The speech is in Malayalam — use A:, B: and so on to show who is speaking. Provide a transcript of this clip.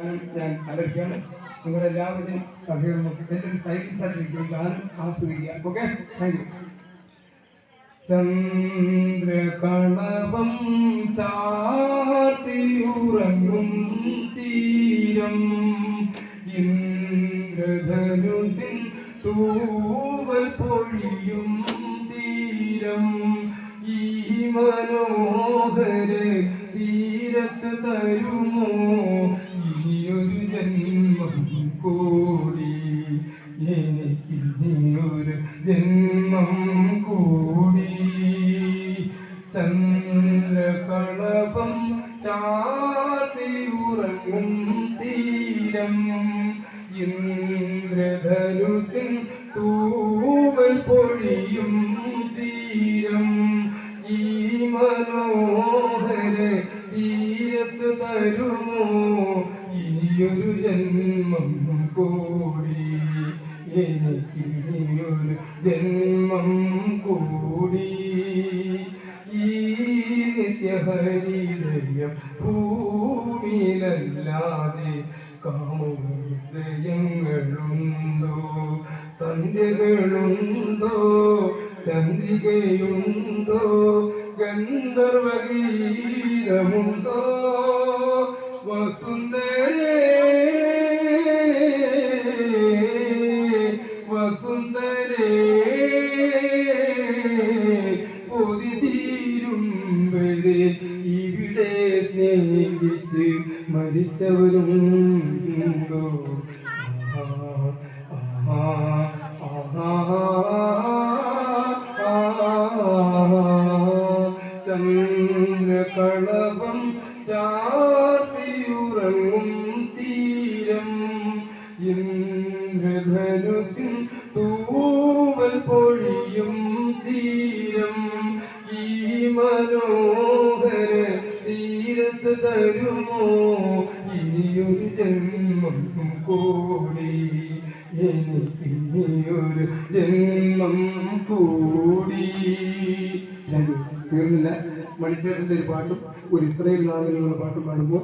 A: ഞാൻ അപേക്ഷിക്കുകയാണ് നിങ്ങളെല്ലാവരുടെയും സഹകരണം ഒരു സൈക്കിൾ സർട്ടിഫിക്കറ്റ് ഞാൻ ആസ്വദിക്കുക ഓക്കെ താങ്ക് യു ചന്ദ്രകളവം ചാത്തിയുറങ്ങും തീരം. ഇന്ദ്രധനുസിൻ തൂവൽ പൊഴിയും തീരം. ഈ മനോഹര തീരത്ത് തരുമോ? ജന്മം കൂടി. എനിക്ക് നിന്നൊരു ജന്മം കൂടി. ചന്ദ്രകളപം ചാത്തി ഉറങ്ങും തീരം. ഇന്ദ്രധനുസിൻ തൂവൽ പൊഴിയും തീരം. ഈ മനോഹര തീരത്ത് തരുമോ? ഇനിയൊരു ജന്മം കൂടി. എനിക്ക് ഇനിയൊരു ജന്മം കൂടി. ഈ നിത്യഹരിതയം ഭൂമിയിലല്ലാതെ കാമഹൃദയങ്ങളുണ്ടോ സന്ധ്യകളുണ്ടോ? ചന്ദ്രികയുണ്ടോ? ഗന്ധർവഗീതമുണ്ടോ? സ്നേഹിച്ച് ആഹാ, ചന്ദ്രകളഭം ചാർത്തിയുറങ്ങും തീരം. ഇന്ദ്രധനുസിൻ തൂവൽ പൊഴിയും തീരം. ഈ മനോഹര തീരത്ത് തരുമോ? ഇനിയൊരു ജന്മം കൂടി. എനിക്ക് ഇനിയൊരു ജന്മം കൂടി. തീർന്നില്ല. മണിച്ചേട്ടന്റെ ഒരു പാട്ടും ഒരു ഇസ്രയേൽ നാമിലുള്ള പാട്ടും പാടുമ്പോൾ